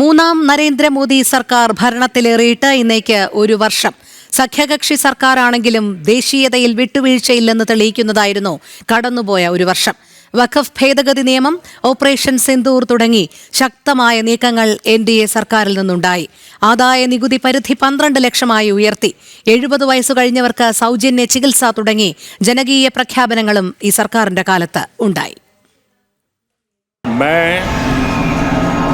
മൂന്നാം നരേന്ദ്രമോദി സർക്കാർ ഭരണത്തിലേറിയിട്ട് ഇന്നേക്ക് ഒരു വർഷം. സഖ്യകക്ഷി സർക്കാരാണെങ്കിലും ദേശീയതയിൽ വിട്ടുവീഴ്ചയില്ലെന്ന് തെളിയിക്കുന്നതായിരുന്നു കടന്നുപോയ ഒരു വർഷം. വഖഫ് ഭേദഗതി നിയമം ഓപ്പറേഷൻ സിന്ദൂർ തുടങ്ങി ശക്തമായ നീക്കങ്ങൾ എൻ ഡി എ സർക്കാരിൽ നിന്നുണ്ടായി. ആദായ നികുതി പരിധി പന്ത്രണ്ട് ലക്ഷമായി ഉയർത്തി. എഴുപത് വയസ്സു കഴിഞ്ഞവർക്ക് സൗജന്യ ചികിത്സ തുടങ്ങി ജനകീയ പ്രഖ്യാപനങ്ങളും ഈ സർക്കാരിന്റെ കാലത്ത് ഉണ്ടായി.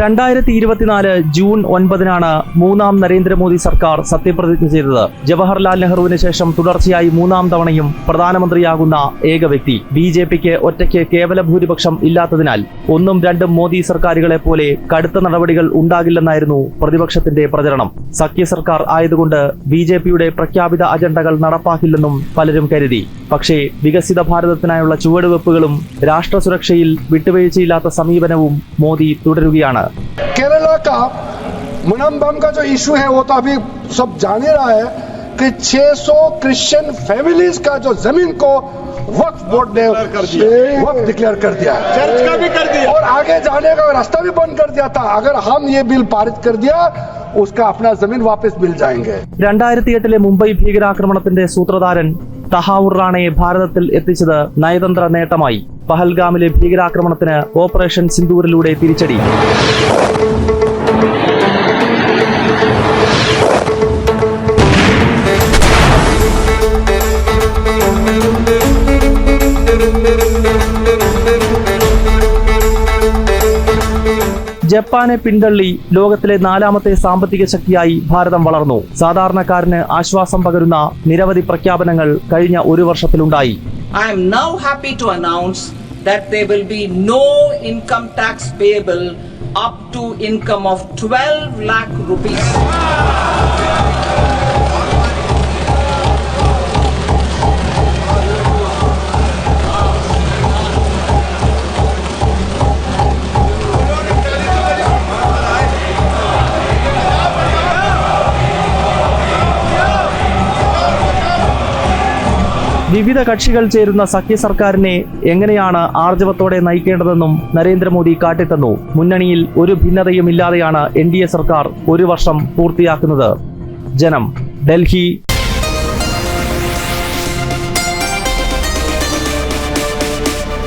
രണ്ടായിരത്തി ഇരുപത്തിനാല് ജൂൺ ഒൻപതിനാണ് മൂന്നാം നരേന്ദ്രമോദി സർക്കാർ സത്യപ്രതിജ്ഞ ചെയ്തത്. ജവഹർലാൽ നെഹ്റുവിന് ശേഷം തുടർച്ചയായി മൂന്നാം തവണയും പ്രധാനമന്ത്രിയാകുന്ന ഏക വ്യക്തി. ബി ജെ പിക്ക് ഒറ്റയ്ക്ക് കേവല ഭൂരിപക്ഷം ഇല്ലാത്തതിനാൽ ഒന്നും രണ്ടും മോദി സർക്കാരുകളെ പോലെ കടുത്ത നടപടികൾ ഉണ്ടാകില്ലെന്നായിരുന്നു പ്രതിപക്ഷത്തിന്റെ പ്രചരണം. സഖ്യ സർക്കാർ ആയതുകൊണ്ട് ബി ജെ പിയുടെ പ്രഖ്യാപിത അജണ്ടകൾ നടപ്പാക്കില്ലെന്നും പലരും കരുതി. പക്ഷേ വികസിത ഭാരതത്തിനായുള്ള ചുവടുവെപ്പുകളും രാഷ്ട്ര സുരക്ഷയിൽ വിട്ടുവീഴ്ചയില്ലാത്ത സമീപനവും മോദി തുടരുകയാണ്. केरला का मुनम्बम का जो इशू है वो तो अभी सब जान ही रहा है कि 600 क्रिश्चियन फैमिलीज का जो जमीन को वक्फ बोर्ड ने वक्फ डिक्लेयर कर दिया है चर्च का भी कर दिया और आगे जाने का रास्ता भी बंद कर दिया था अगर हम ये बिल पारित कर दिया उसका अपना जमीन वापस मिल जाएंगे രണ്ടായിരത്തി എട്ടിലെ മുംബൈ ഭീകരാക്രമണത്തിന്റെ സൂത്രധാരൻ തഹാവുർ റാണയെ ഭാരതത്തിൽ എത്തിച്ചത് നയതന്ത്ര നേട്ടമായി. പഹൽഗാമിലെ ഭീകരാക്രമണത്തിന് ഓപ്പറേഷൻ സിന്ദൂരിലൂടെ തിരിച്ചടി. ജപ്പാനെ പിന്തള്ളി ലോകത്തിലെ നാലാമത്തെ സാമ്പത്തിക ശക്തിയായി ഭാരതം വളർന്നു സാധാരണക്കാരന് ആശ്വാസം പകരുന്ന നിരവധി പ്രഖ്യാപനങ്ങൾ കഴിഞ്ഞ ഒരു വർഷത്തിലുണ്ടായി I am now happy to announce that there will be no income tax payable up to income of 12 lakh rupees. വിവിധ കക്ഷികൾ ചേരുന്ന സഖ്യ സർക്കാരിനെ എങ്ങനെയാണ് ആർജവത്തോടെ നയിക്കേണ്ടതെന്നും നരേന്ദ്രമോദി കാട്ടിത്തന്നു. മുന്നണിയിൽ ഒരു ഭിന്നതയും ഇല്ലാതെയാണ് എൻ സർക്കാർ ഒരു വർഷം പൂർത്തിയാക്കുന്നത്. ജനം ഡൽഹി